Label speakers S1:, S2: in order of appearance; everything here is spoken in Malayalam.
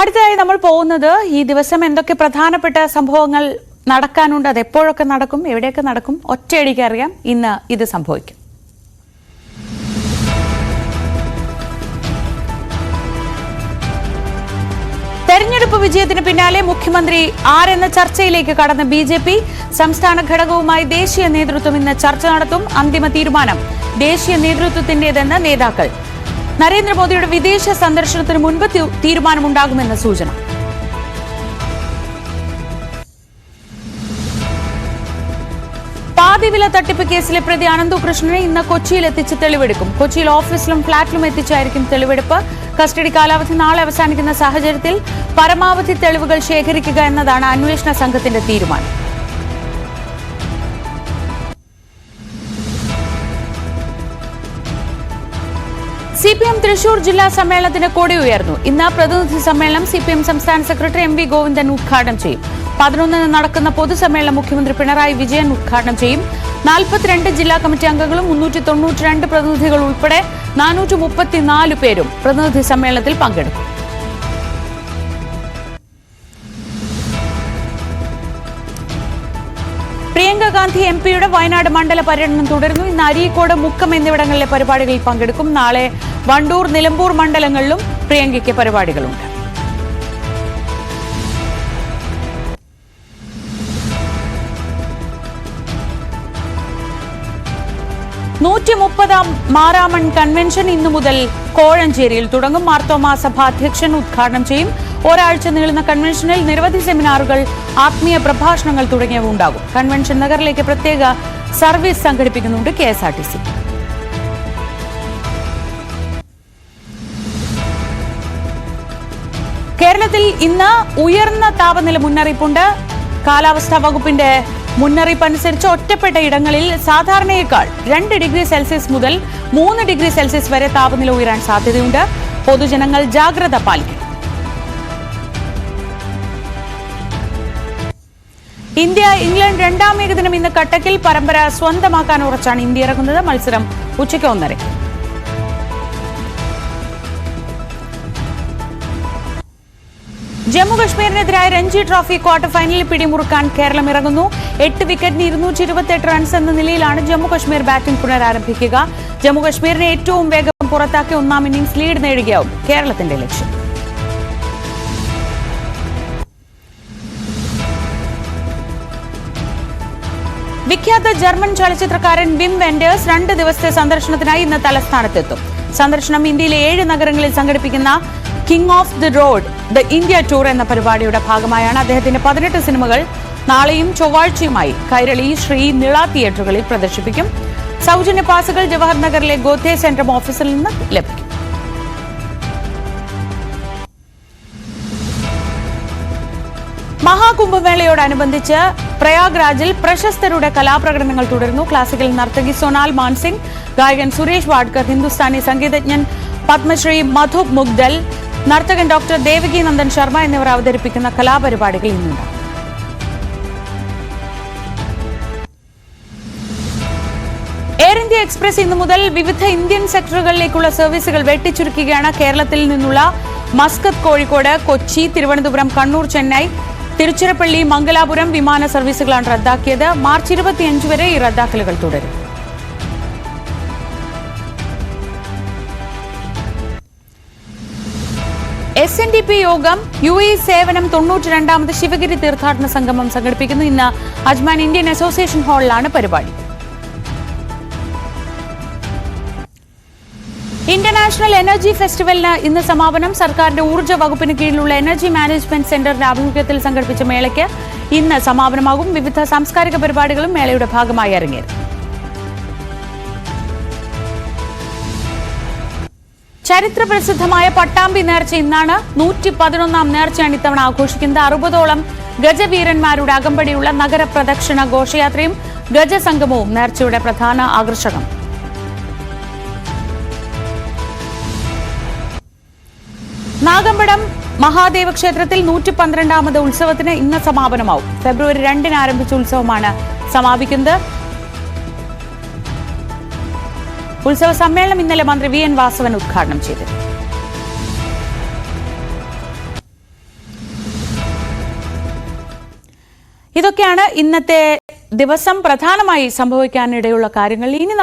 S1: അടുത്തതായി നമ്മൾ പോകുന്നത് ഈ ദിവസം എന്തൊക്കെ പ്രധാനപ്പെട്ട സംഭവങ്ങൾ നടക്കാനുണ്ട് അത് എപ്പോഴൊക്കെ നടക്കും എവിടെയൊക്കെ നടക്കും ഒറ്റയടിക്ക് അറിയാം. ഇന്ന് ഇത് സംഭവിക്കും. തെരഞ്ഞെടുപ്പ് വിജയത്തിന് പിന്നാലെ മുഖ്യമന്ത്രി ആരെന്ന ചർച്ചയിലേക്ക് കടന്ന ബി ജെ പി. സംസ്ഥാന ഘടകവുമായി ദേശീയ നേതൃത്വം ഇന്ന് ചർച്ച നടത്തും. അന്തിമ തീരുമാനം. ദേശീയ നേതൃത്വത്തിന്റേതെന്ന് നേതാക്കൾ നരേന്ദ്രമോദിയുടെ വിദേശ സന്ദർശനത്തിന് മുൻപ് തീരുമാനമുണ്ടാകുമെന്ന സൂചന. പാതിവില തട്ടിപ്പ് കേസിലെ പ്രതി അനന്തു കൃഷ്ണനെ ഇന്ന് കൊച്ചിയിൽ എത്തിച്ച് തെളിവെടുക്കും. കൊച്ചിയിൽ ഓഫീസിലും ഫ്ളാറ്റിലും എത്തിച്ചായിരിക്കും തെളിവെടുപ്പ്. കസ്റ്റഡി കാലാവധി നാളെ അവസാനിക്കുന്ന സാഹചര്യത്തിൽ പരമാവധി തെളിവുകൾ ശേഖരിക്കുക എന്നതാണ് അന്വേഷണ സംഘത്തിന്റെ തീരുമാനം. സി പി എം തൃശൂർ ജില്ലാ സമ്മേളനത്തിന് കൊടി ഉയർന്നു. ഇന്ന് പ്രതിനിധി സമ്മേളനം സി പി എം സംസ്ഥാന സെക്രട്ടറി എം വി ഗോവിന്ദൻ ഉദ്ഘാടനം ചെയ്യും. പതിനൊന്നിന് നടക്കുന്ന പൊതുസമ്മേളനം മുഖ്യമന്ത്രി പിണറായി വിജയൻ ഉദ്ഘാടനം ചെയ്യും. നാൽപ്പത്തിരണ്ട് ജില്ലാ കമ്മിറ്റി അംഗങ്ങളും മുന്നൂറ്റി തൊണ്ണൂറ്റിരണ്ട് പ്രതിനിധികൾ ഉൾപ്പെടെ നാനൂറ്റി മുപ്പത്തിനാല് പേരും പ്രതിനിധി സമ്മേളനത്തിൽ പങ്കെടുക്കും. പ്രിയങ്ക ഗാന്ധി എം പിയുടെ വയനാട് മണ്ഡല പര്യടനം തുടരുന്നു. ഇന്ന് അരീക്കോട് മുക്കം എന്നിവിടങ്ങളിലെ പരിപാടികളിൽ പങ്കെടുക്കും. നാളെ വണ്ടൂർ നിലമ്പൂർ മണ്ഡലങ്ങളിലും പ്രിയങ്കയ്ക്ക് പരിപാടികളുണ്ട്. നൂറ്റി മുപ്പതാം മാരാമൺ കൺവെൻഷൻ ഇന്നു മുതൽ കോഴഞ്ചേരിയിൽ തുടങ്ങും. മാർത്തോമാ സഭ അധ്യക്ഷൻ ഉദ്ഘാടനം ചെയ്യും. ഒരാഴ്ച നീളുന്ന കൺവെൻഷനിൽ നിരവധി സെമിനാറുകൾ ആത്മീയ പ്രഭാഷണങ്ങൾ തുടങ്ങിയവ ഉണ്ടാകും. കൺവെൻഷൻ നഗറിലേക്ക് പ്രത്യേക സർവീസ് സംഘടിപ്പിക്കുന്നുണ്ട് കെ കേരളത്തിൽ ഇന്ന് ഉയർന്ന താപനില മുന്നറിയിപ്പുണ്ട്. കാലാവസ്ഥാ വകുപ്പിന്റെ മുന്നറിയിപ്പ് അനുസരിച്ച് ഒറ്റപ്പെട്ട ഇടങ്ങളിൽ സാധാരണയേക്കാൾ രണ്ട് ഡിഗ്രി സെൽഷ്യസ് മുതൽ മൂന്ന് ഡിഗ്രി സെൽഷ്യസ് വരെ താപനില ഉയരാൻ സാധ്യതയുണ്ട്. പൊതുജനങ്ങൾ ജാഗ്രത പാലിക്കണം. ഇന്ത്യ ഇംഗ്ലണ്ട് രണ്ടാം ഏകദിനം ഇന്ന് കട്ടക്കിൽ പരമ്പര സ്വന്തമാക്കാൻ ഉറച്ചാണ് ഇന്ത്യ ഇറങ്ങുന്നത്. മത്സരം ഉച്ചയ്ക്ക് ഒന്നരയ്ക്ക്. ജമ്മു കശ്മീരിനെതിരായ രഞ്ജി ട്രോഫി ക്വാർട്ടർ ഫൈനലിൽ പിടിമുറുക്കാൻ കേരളം ഇറങ്ങുന്നു. എട്ട് വിക്കറ്റിന് ഇരുന്നൂറ്റി ഇരുപത്തെട്ട് റൺസ് എന്ന നിലയിലാണ് ജമ്മു കശ്മീർ ബാറ്റിംഗ് പുനരാരംഭിക്കുക. ജമ്മു കശ്മീരിനെ ഏറ്റവും വേഗം പുറത്താക്കി ഒന്നാം ഇന്നിംഗ്സ് ലീഡ് നേടുകയാവും കേരളത്തിന്റെ ലക്ഷ്യം. വിഖ്യാത ജർമ്മൻ ചലച്ചിത്രകാരൻ ബിം വെൻഡേഴ്സ് രണ്ട് ദിവസത്തെ സന്ദർശനത്തിനായി ഇന്ന് തലസ്ഥാനത്തെത്തും. സന്ദർശനം ഇന്ത്യയിലെ ഏഴ് നഗരങ്ങളിൽ സംഘടിപ്പിക്കുന്ന king of the road the India tour എന്ന പരിപാടിയുടെ ഭാഗമായാണ് അദ്ദേഹത്തിന്റെ പതിനെട്ട് സിനിമകൾ നാളെയും ചൊവ്വാഴ്ചയുമായി കൈരളി ശ്രീ നിള തിയേറ്ററുകളിൽ പ്രദർശിപ്പിക്കും. സൗജന്യ പാസുകൾ ജവഹർ നഗറിലെ ഗോത്തെ സെൻട്രം ഓഫീസിൽ നിന്ന് ലഭിക്കും. മഹാകുംഭമേളയോടനുബന്ധിച്ച് പ്രയാഗ്രാജിൽ പ്രശസ്തരുടെ കലാപ്രകടനങ്ങൾ തുടരുന്നു. ക്ലാസിക്കൽ നർത്തകി സൊനാൽ മാൻസിംഗ് ഗായകൻ സുരേഷ് വാഡ്കർ ഹിന്ദുസ്ഥാനി സംഗീതജ്ഞൻ പത്മശ്രീ മധു മുഗ്ദൽ നർത്തകൻ ഡോക്ടർ ദേവകി നന്ദൻ ശർമ്മ എന്നിവർ അവതരിപ്പിക്കുന്ന കലാപരിപാടികൾ ഇന്നുണ്ട്. എയർ ഇന്ത്യ എക്സ്പ്രസ് ഇന്നു മുതൽ വിവിധ ഇന്ത്യൻ സെക്ടറുകളിലേക്കുള്ള സർവീസുകൾ വെട്ടിച്ചുരുക്കുകയാണ്. കേരളത്തിൽ നിന്നുള്ള മസ്കത്ത് കോഴിക്കോട് കൊച്ചി തിരുവനന്തപുരം കണ്ണൂർ ചെന്നൈ തിരുച്ചിറപ്പള്ളി മംഗലാപുരം വിമാന സർവീസുകളാണ് റദ്ദാക്കിയത്. മാർച്ച് ഇരുപത്തിയഞ്ച് വരെ ഈ റദ്ദാക്കലുകൾ തുടരും. എസ് എൻ ഡി പി യോഗം യു എ സേവനം തൊണ്ണൂറ്റി രണ്ടാമത് ശിവഗിരി തീർത്ഥാടന സംഗമം സംഘടിപ്പിക്കുന്നു. ഇന്ന് അജ്മാൻ ഇന്ത്യൻ അസോസിയേഷൻ ഹാളിലാണ് പരിപാടി. ഇന്റർനാഷണൽ എനർജി ഫെസ്റ്റിവലിന് ഇന്ന് സമാപനം. സർക്കാരിന്റെ ഊർജ വകുപ്പിന് കീഴിലുള്ള എനർജി മാനേജ്മെന്റ് സെന്ററിന്റെ ആഭിമുഖ്യത്തിൽ സംഘടിപ്പിച്ച മേളയ്ക്ക് ഇന്ന് സമാപനമാകും. വിവിധ സാംസ്കാരിക പരിപാടികളും മേളയുടെ ഭാഗമായി അരങ്ങേറും. ചരിത്ര പ്രസിദ്ധമായ പട്ടാമ്പി നേർച്ച ഇന്നാണ് നൂറ്റി പതിനൊന്നാം നേർച്ചയാണ് ഇത്തവണ ആഘോഷിക്കുന്നത്. അറുപതോളം ഗജവീരന്മാരുടെ അകമ്പടിയുള്ള നഗരപ്രദക്ഷിണ ഘോഷയാത്രയും ഗജസംഗമവും നേർച്ചയുടെ പ്രധാന ആകർഷകം. നാഗമ്പടം മഹാദേവ ക്ഷേത്രത്തിൽ നൂറ്റി പന്ത്രണ്ടാമത് ഉത്സവത്തിന് ഇന്ന് സമാപനമാവും. ഫെബ്രുവരി രണ്ടിന് ആരംഭിച്ച ഉത്സവമാണ് സമാപിക്കുന്നത്. ഉത്സവ സമ്മേളനം ഇന്നലെ മന്ത്രി വി എൻ വാസവൻ ഉദ്ഘാടനം ചെയ്തു. ഇതൊക്കെയാണ് ഇന്നത്തെ ദിവസം പ്രധാനമായി സംഭവിക്കാനിടയുള്ള കാര്യങ്ങൾ. ഇനി